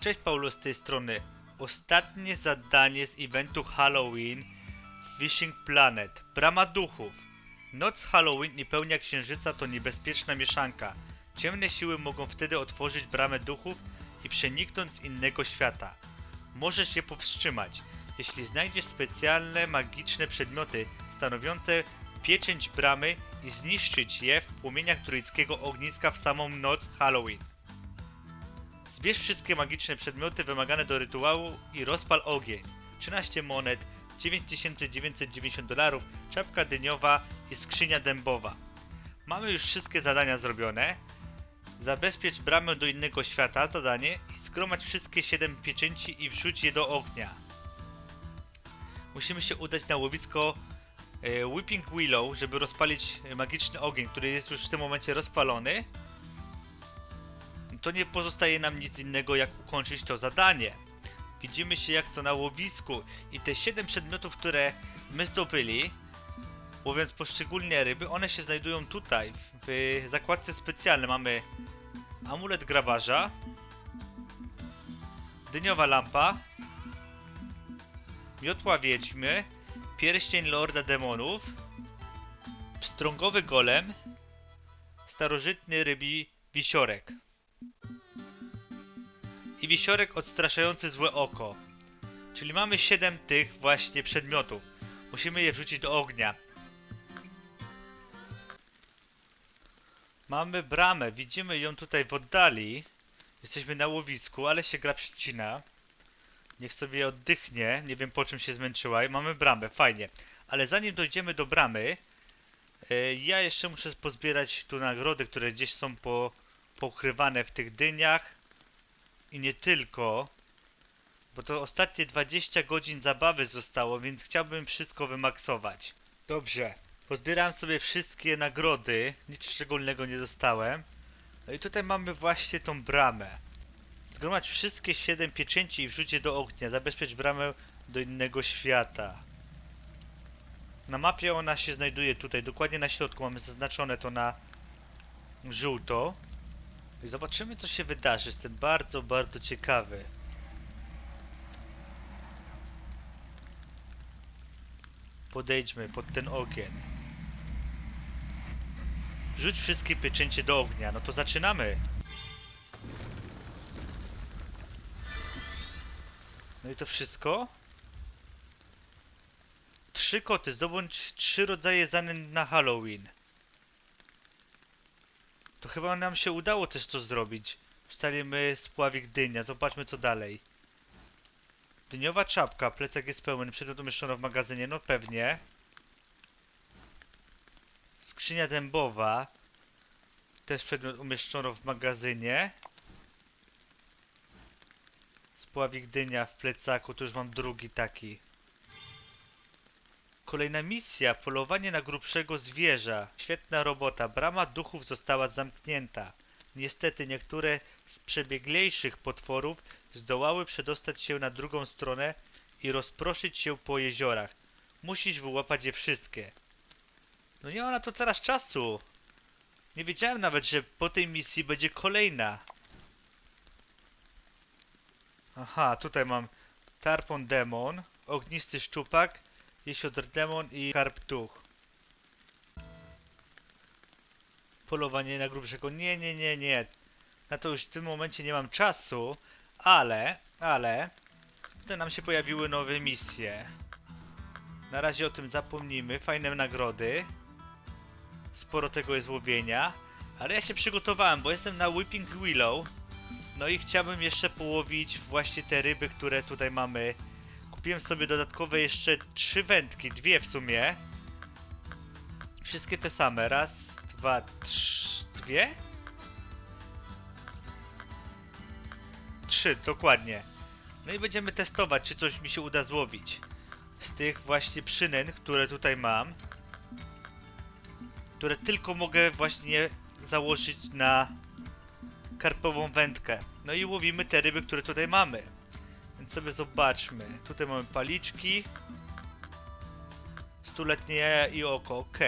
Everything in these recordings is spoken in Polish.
Cześć Paulo z tej strony. Ostatnie zadanie z eventu Halloween w Wishing Planet. Brama duchów. Noc Halloween i pełnia księżyca to niebezpieczna mieszanka. Ciemne siły mogą wtedy otworzyć bramę duchów i przeniknąć z innego świata. Możesz je powstrzymać, jeśli znajdziesz specjalne magiczne przedmioty stanowiące pieczęć bramy i zniszczyć je w płomieniach druickiego ogniska w samą noc Halloween. Zbierz wszystkie magiczne przedmioty wymagane do rytuału i rozpal ogień. 13 monet, 9990 dolarów, czapka dyniowa i skrzynia dębowa. Mamy już wszystkie zadania zrobione. Zabezpiecz bramę do innego świata, zadanie i zgromadź wszystkie 7 pieczęci i wrzuć je do ognia. Musimy się udać na łowisko e, Whipping Willow, żeby rozpalić magiczny ogień, który jest już w tym momencie rozpalony to nie pozostaje nam nic innego jak ukończyć to zadanie. Widzimy się jak to na łowisku i te 7 przedmiotów, które my zdobyli, łowiąc poszczególnie ryby, one się znajdują tutaj, w zakładce specjalnej. Mamy amulet grabarza, dyniowa lampa, miotła wiedźmy, pierścień lorda demonów, pstrągowy golem, starożytny rybi wisiorek wisiorek odstraszający złe oko. Czyli mamy 7 tych właśnie przedmiotów. Musimy je wrzucić do ognia. Mamy bramę, widzimy ją tutaj w oddali. Jesteśmy na łowisku, ale się gra przycina. Niech sobie oddychnie, nie wiem po czym się zmęczyła. I mamy bramę, fajnie. Ale zanim dojdziemy do bramy, e, ja jeszcze muszę pozbierać tu nagrody, które gdzieś są po, pokrywane w tych dyniach i nie tylko, bo to ostatnie 20 godzin zabawy zostało, więc chciałbym wszystko wymaksować. Dobrze, pozbierałem sobie wszystkie nagrody, nic szczególnego nie dostałem. No i tutaj mamy właśnie tą bramę. Zgromadź wszystkie 7 pieczęci i wrzuć je do ognia. Zabezpiecz bramę do innego świata. Na mapie ona się znajduje tutaj, dokładnie na środku. Mamy zaznaczone to na żółto. I zobaczymy co się wydarzy. Jestem bardzo, bardzo ciekawy. Podejdźmy pod ten ogień. Rzuć wszystkie pieczęcie do ognia. No to zaczynamy. No i to wszystko? Trzy koty. Zdobądź trzy rodzaje zanęt na Halloween. To chyba nam się udało też to zrobić. Wstalimy spławik dynia. Zobaczmy co dalej. Dyniowa czapka. Plecak jest pełen. Przedmiot umieszczono w magazynie. No pewnie. Skrzynia dębowa. Też przedmiot umieszczono w magazynie. Spławik dynia w plecaku. Tu już mam drugi taki. Kolejna misja, polowanie na grubszego zwierza. Świetna robota, brama duchów została zamknięta. Niestety niektóre z przebieglejszych potworów zdołały przedostać się na drugą stronę i rozproszyć się po jeziorach. Musisz wyłapać je wszystkie. No nie ma na to teraz czasu. Nie wiedziałem nawet, że po tej misji będzie kolejna. Aha, tutaj mam Tarpon Demon, Ognisty Szczupak, Jesiodr Demon i Karp Duch. Polowanie na grubszego. Nie, nie, nie, nie. Na to już w tym momencie nie mam czasu, ale, ale, tutaj nam się pojawiły nowe misje. Na razie o tym zapomnijmy. Fajne nagrody. Sporo tego jest łowienia. Ale ja się przygotowałem, bo jestem na Whipping Willow. No i chciałbym jeszcze połowić właśnie te ryby, które tutaj mamy Kupiłem sobie dodatkowe jeszcze trzy wędki, dwie w sumie. Wszystkie te same. Raz, dwa, trzy, dwie? Trzy, dokładnie. No i będziemy testować, czy coś mi się uda złowić. Z tych właśnie przynęt, które tutaj mam. Które tylko mogę właśnie założyć na karpową wędkę. No i łowimy te ryby, które tutaj mamy. Więc sobie zobaczmy. Tutaj mamy paliczki. Stuletnie i oko, ok.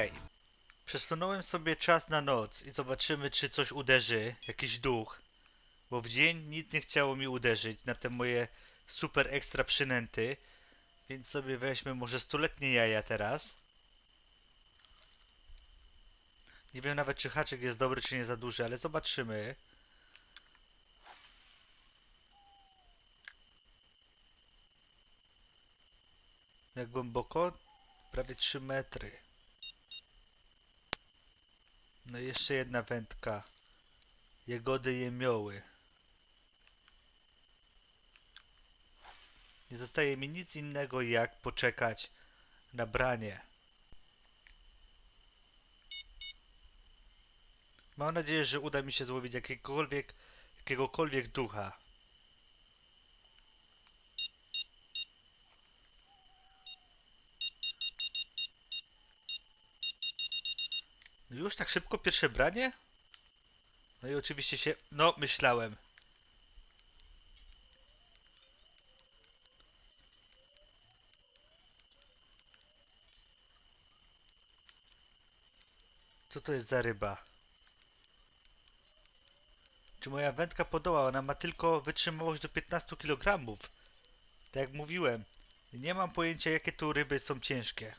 Przesunąłem sobie czas na noc i zobaczymy, czy coś uderzy, jakiś duch. Bo w dzień nic nie chciało mi uderzyć na te moje super ekstra przynęty. Więc sobie weźmy może stuletnie jaja teraz. Nie wiem nawet czy haczyk jest dobry czy nie za duży, ale zobaczymy. Jak głęboko? Prawie 3 metry. No i jeszcze jedna wędka. Jagody jemioły. Nie zostaje mi nic innego jak poczekać na branie. Mam nadzieję, że uda mi się złowić jakiegokolwiek, jakiegokolwiek ducha. Już tak szybko pierwsze branie? No i oczywiście się... No, myślałem. Co to jest za ryba? Czy moja wędka podoła? Ona ma tylko wytrzymałość do 15 kg. Tak jak mówiłem. Nie mam pojęcia jakie tu ryby są ciężkie.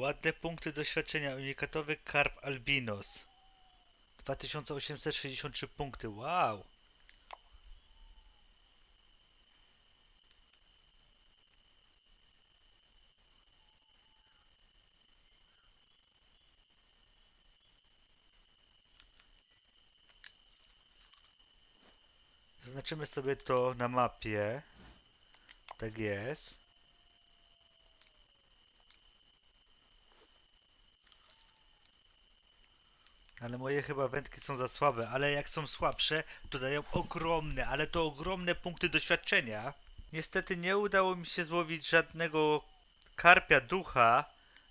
Ładne punkty doświadczenia. Unikatowy karp albinos. 2863 punkty. Wow. Zaznaczymy sobie to na mapie. Tak jest. Ale moje chyba wędki są za słabe, ale jak są słabsze, to dają ogromne, ale to ogromne punkty doświadczenia. Niestety nie udało mi się złowić żadnego karpia ducha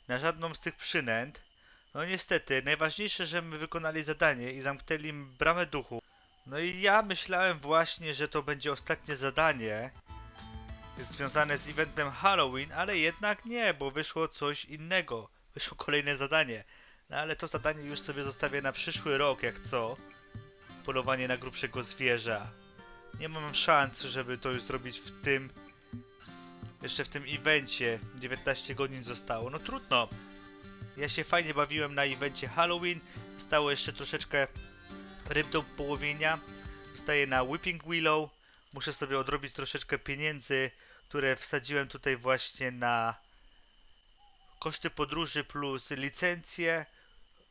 na żadną z tych przynęt. No niestety, najważniejsze, że my wykonali zadanie i zamknęli bramę duchu. No i ja myślałem właśnie, że to będzie ostatnie zadanie związane z eventem Halloween, ale jednak nie, bo wyszło coś innego. Wyszło kolejne zadanie. No ale to zadanie już sobie zostawię na przyszły rok, jak co? Polowanie na grubszego zwierza. Nie mam szans, żeby to już zrobić w tym... Jeszcze w tym evencie. 19 godzin zostało. No trudno. Ja się fajnie bawiłem na evencie Halloween. Zostało jeszcze troszeczkę ryb do połowienia. Zostaję na Whipping Willow. Muszę sobie odrobić troszeczkę pieniędzy, które wsadziłem tutaj właśnie na koszty podróży plus licencje.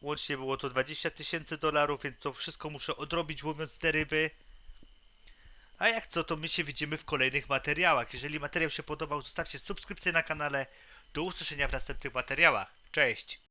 Łącznie było to 20 tysięcy dolarów, więc to wszystko muszę odrobić łowiąc te ryby. A jak co, to my się widzimy w kolejnych materiałach. Jeżeli materiał się podobał, zostawcie subskrypcję na kanale. Do usłyszenia w następnych materiałach. Cześć!